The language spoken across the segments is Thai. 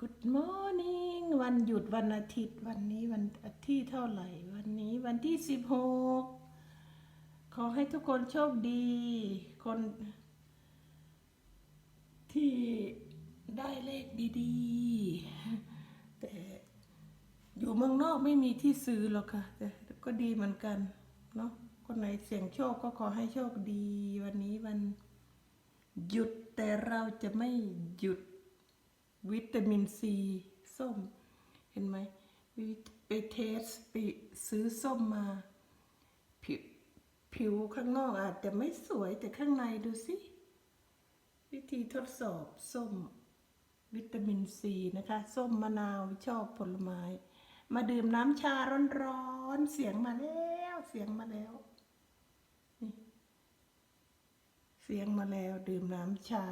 Good morning วันหยุดวันอาทิตย์วันนี้วันอาทิตย์เท่าไหร่ วันนี้วันที่สิบหกขอให้ทุกคนโชคดี คนที่ได้เลขดีๆ แต่อยู่เมืองนอกไม่มีที่ซื้อหรอกค่ะ แต่ก็ดีเหมือนกันเนาะคนไหนเสี่ยงโชคก็ขอให้โชคดี วันนี้วันหยุดแต่เราจะไม่หยุด วิตามินซีส้ม เห็นไหมไปเทสไปซื้อส้มมาผิวผิวข้างนอกอาจจะไม่สวยแต่ข้างในดูสิ วิธีทดสอบส้มวิตามินซีนะคะ ส้มมะนาวชอบผลไม้ มาดื่มน้ำชาร้อนๆ เสียงมาแล้วเสียงมาแล้วนี่เสียงมาแล้วดื่มน้ำชา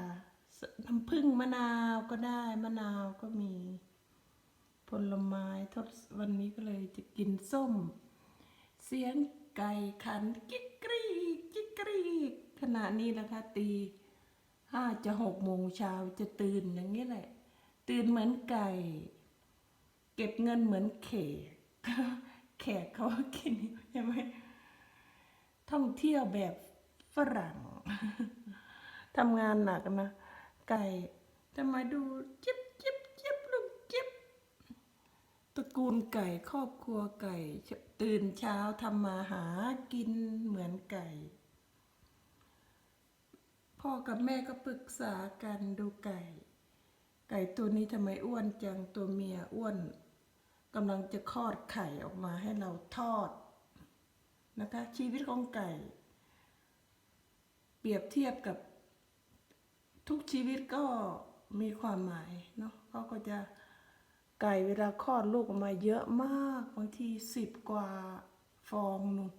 น้ำผึ้งมะนาวก็ได้มะนาวก็มี ผลไม้ทดวันนี้ก็เลยจะกินส้ม เสียงไก่ขันกิ๊กกรีกกิ๊กกรีกขณะนี้นะคะตีห้าจะหกโมงเช้าจะตื่นอย่างนี้แหละ ตื่นเหมือนไก่ เก็บเงินเหมือนเขกแขกเขากินใช่ไหมท่องเที่ยวแบบฝรั่งทำงานหนักนะ ไก่จะมาดูจิบจิบจิบลูกจิบตระกูลไก่ครอบครัวไก่ ตื่นเช้าทำมาหากินเหมือนไก่ พ่อกับแม่ก็ปรึกษากันดูไก่ ไก่ตัวนี้ทำไมอ้วนจังตัวเมียอ้วนกำลังจะคลอดไข่ออกมาให้เราทอดนะคะชีวิตของไก่ เปรียบเทียบกับ ทุกชีวิตก็มีความหมายเนาะเขาก็จะไก่เวลาคลอดลูกออกมาเยอะมากบางทีสิบกว่าฟองนู่น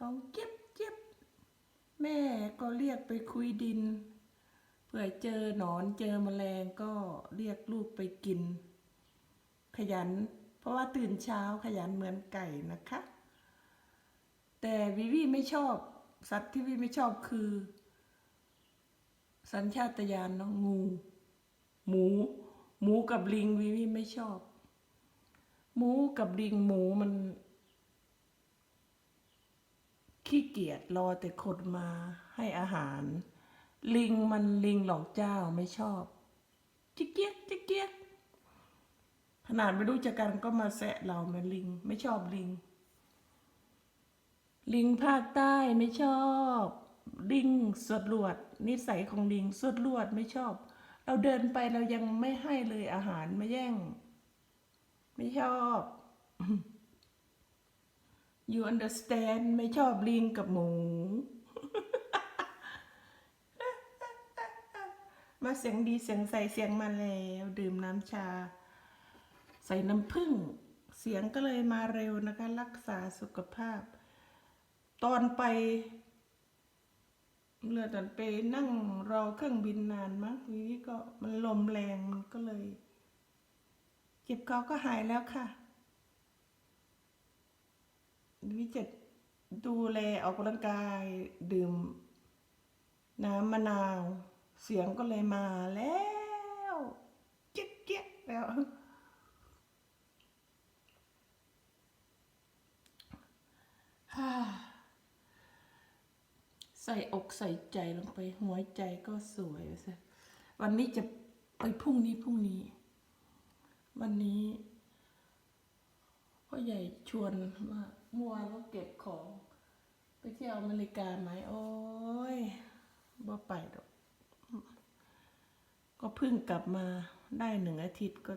ร้องเจ็บเจ็บแม่ก็เรียกไปคุยดิน เผื่อเจอหนอนเจอแมลงก็เรียกลูกไปกิน ขยัน เพราะว่าตื่นเช้าขยันเหมือนไก่นะคะ แต่วิวีไม่ชอบ สัตว์ที่วิไม่ชอบคือ สัญชาตญาณเนาะงู หมู หมูกับลิงวิวิไม่ชอบ หมูกับลิงหมูมัน ขี้เกียจรอแต่คนมาให้อาหาร ลิงมันลิงหลอกเจ้าไม่ชอบจิกเกียกจิกเกียกขนาดไม่รู้จักกันก็มาแซะเรามันลิง ไม่ชอบลิง ลิงภาคใต้ไม่ชอบ ลิงสวดลวด นิสัยของลิงสวดลวดไม่ชอบ เราเดินไปเรายังไม่ให้เลยอาหารมาแย่ง ไม่ชอบ you understand ไม่ชอบลิงกับหมู มาเสียงดีเสียงใสเสียงมาแล้ว ดื่มน้ำชา ใส่น้ำผึ้งเสียงก็เลยมาเร็วนะคะ รักษาสุขภาพ ตอนไป เรือตอนไปนั่งรอเครื่องบินนานมั้งทีนี้ก็มันลมแรงมันก็เลย เจ็บคอก็หายแล้วค่ะวิจะดูแลออกกำลังกายดื่ม น้ำมะนาว เสียงก็เลยมาแล้วเจ๊กเจ๊กแล้วฮ่า ใส่อกใส่ใจลงไปหัวใจก็สวยวันนี้จะไปพรุ่งนี้พรุ่งนี้ วันนี้พ่อใหญ่ชวนว่าเมื่อวานก็เก็บของ ไปเที่ยวอเมริกาไหมโอ้ยบ่ไปดอก ก็เพิ่งกลับมาได้หนึ่งอาทิตย์ก็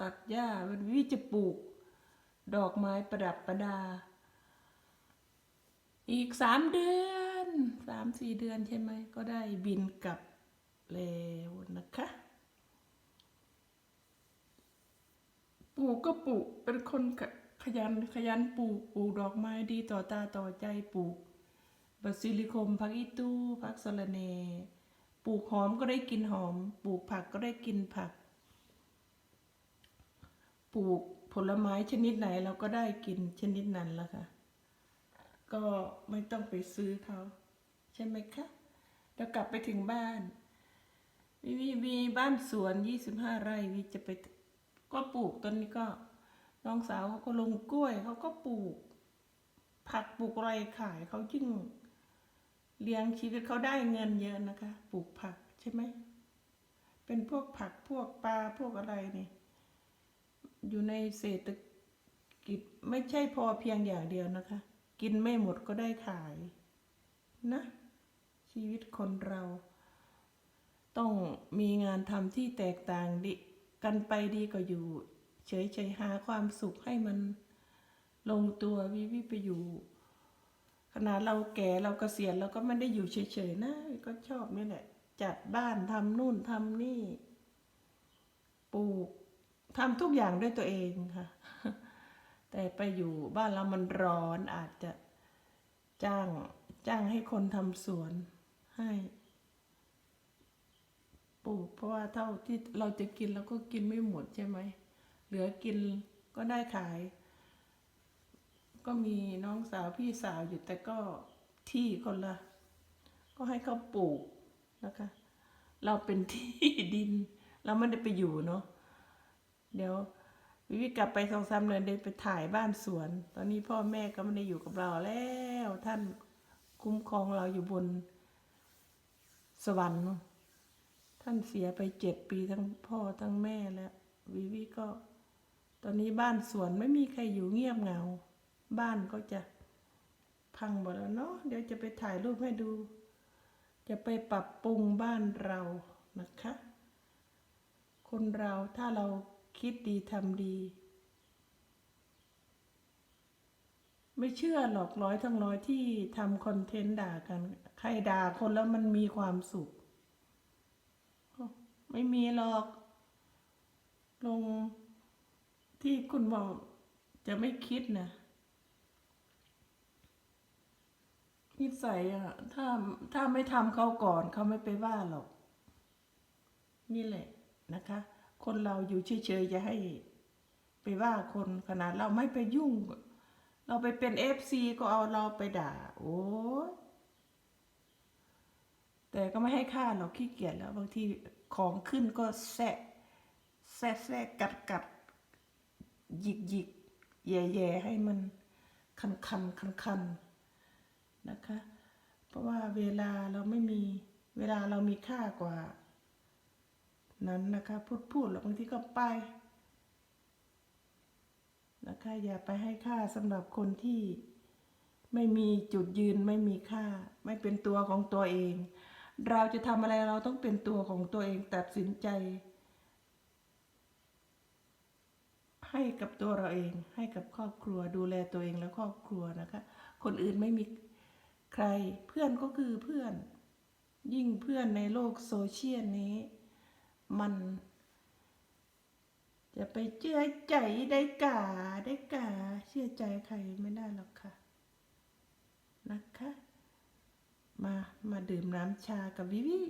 ตัดหญ้าวันวิจะปลูก ดอกไม้ประดับประดา อีกสามเดือนามสี่เดือนใช่ไหม ก็ได้บินกลับแล้วนะคะปลูกก็ปลูกเป็นคนขขยันขยันปลูกปลูกดอกไม้ดีต่อตาต่อใจปลูกบาซิลิคมพักอีตู้พักสะระเน ปลูกหอมก็ได้กินหอม ปลูกผักก็ได้กินผัก ปลูกผลไม้ชนิดไหนเราก็ได้กินชนิดนั้นละค่ะ ก็ไม่ต้องไปซื้อเขา ใช่ไหมคะแล้วกลับไปถึงบ้านมีมีมีบ้านสวนยี่สิบห้าไร่วิจะไปก็ปลูกตอนนี้ก็น้องสาวเขาก็ลงกล้วยเขาก็ปลูก ผักปลูกอะไรขายเขาจึงเลี้ยงชีวิตเขาได้เงินเยอะนะคะ ปลูกผักใช่ไหมเป็นพวกผักพวกปลาพวกอะไรนี่ อยู่ในเศรษฐกิจไม่ใช่พอเพียงอย่างเดียวนะคะ กินไม่หมดก็ได้ขายนะ ชีวิตคนเรา ต้องมีงานทำที่แตกต่างดิกันไปดีก็อยู่ เฉยๆหาความสุขให้มันลงตัววิวิไปอยู่ ขนาดเราแก่เรากเกษียณเราก็ไม่ได้อยู่เฉยๆนะก็ชอบนี่แหละ จัดบ้านทำนู่นทำนี่ ปลูกทำทุกอย่างด้วยตัวเองค่ะ แต่ไปอยู่บ้านเรามันร้อนอาจจะจ้างจ้างให้คนทำสวน ให้ปลูกเพราะว่าเท่าที่เราจะกินเราก็กินไม่หมดใช่ไหม เหลือกินก็ได้ขาย ก็มีน้องสาวพี่สาวอยู่แต่ก็ที่คนละ ก็ให้เขาปลูกนะคะ เราเป็นที่ดิน เราไม่ได้ไปอยู่เนาะเดี๋ยววิวิกลับไปสองสามเดือนเดินไปถ่ายบ้านสวน ตอนนี้พ่อแม่ก็ไม่ได้อยู่กับเราแล้ว ท่านคุ้มครองเราอยู่บน สวรรค์เนาะท่านเสียไปเจ็ดปีทั้งพ่อทั้งแม่แล้ววิวิก็ ตอนนี้บ้านสวนไม่มีใครอยู่เงียบเหงา บ้านก็จะพังหมดแล้วเนาะเดี๋ยวจะไปถ่ายรูปให้ดู จะไปปรับปรุงบ้านเรานะคะ คนเราถ้าเราคิดดีทำดี ไม่เชื่อหรอกร้อยทั้งร้อยที่ทำคอนเทนต์ด่ากัน ใครด่าคนแล้วมันมีความสุข ไม่มีหรอก ลงที่คุณบอกจะไม่คิดนะนิสัยอะถ้าถ้าไม่ทำเขาก่อนเขาไม่ไปว่าหรอก นี่แหละนะคะ คนเราอยู่เฉยๆจะให้ไปว่าคนขนาดเราไม่ไปยุ่ง เราไปเป็นเอฟซีก็เอาเราไปด่า โอ้ย แต่ก็ไม่ให้ค่าเราขี้เกียจแล้วบางทีของขึ้นก็แซะแซะแซะกัดกัดหยิกหยิกแย่แย่ให้มันคันคันคันคันนะคะ เพราะว่าเวลาเราไม่มีเวลาเรามีค่ากว่า นั้นนะคะพูดพูดแล้วบางทีก็ไปนะคะอย่าไปให้ค่าสำหรับคนที่ไม่มีจุดยืนไม่มีค่า ไม่เป็นตัวของตัวเอง เราจะทำอะไรเราต้องเป็นตัวของตัวเองตัดสินใจ ให้กับตัวเราเอง ให้กับครอบครัว ดูแลตัวเองและครอบครัวนะคะ คนอื่นไม่มีใครเพื่อนก็คือเพื่อน ยิ่งเพื่อนในโลกโซเชียลนี้ มัน จะไปเชื่อใจได้กาได้กาเชื่อใจใครไม่ได้หรอกค่ะนะคะ มา มาดื่มน้ำชากับวิวิ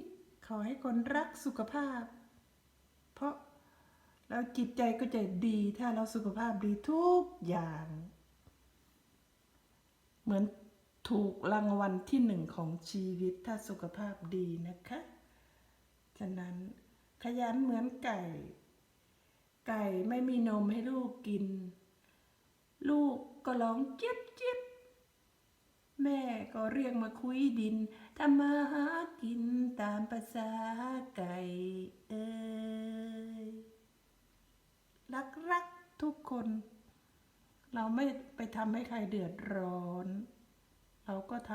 ขอให้คนรักสุขภาพ เพราะเราจิตใจก็จะดีถ้าเราสุขภาพดีทุกอย่าง เหมือนถูกรางวัลที่หนึ่งของชีวิตถ้าสุขภาพดีนะคะ ฉะนั้นขยันเหมือนไก่ ไก่ไม่มีนมให้ลูกกิน ลูกก็ร้องเจี๊ยบเจี๊ยบ แม่ก็เรียกมาคุยดินทำมาหากินตามภาษาไก่เอ้ยรักรักทุกคน เราไม่ไปทำให้ใครเดือดร้อน เราก็ท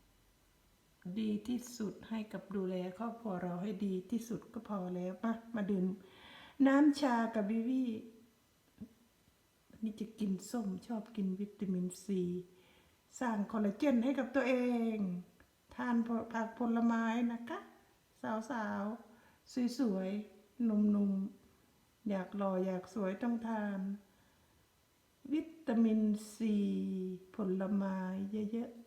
ำดีที่สุดให้กับดูแลครอบครัวเราให้ดีที่สุดก็พอแล้วมามาดื่มน้ำชากับวิวีวันนี่จะกินส้มชอบกินวิตามินซี สร้างคอลลาเจนให้กับตัวเอง ทานผักผลไม้นะคะ สาวๆ สวยๆหนุ่มๆ อยากหล่ออยากสวยต้องทาน วิตามินซีผลไม้เยอะๆ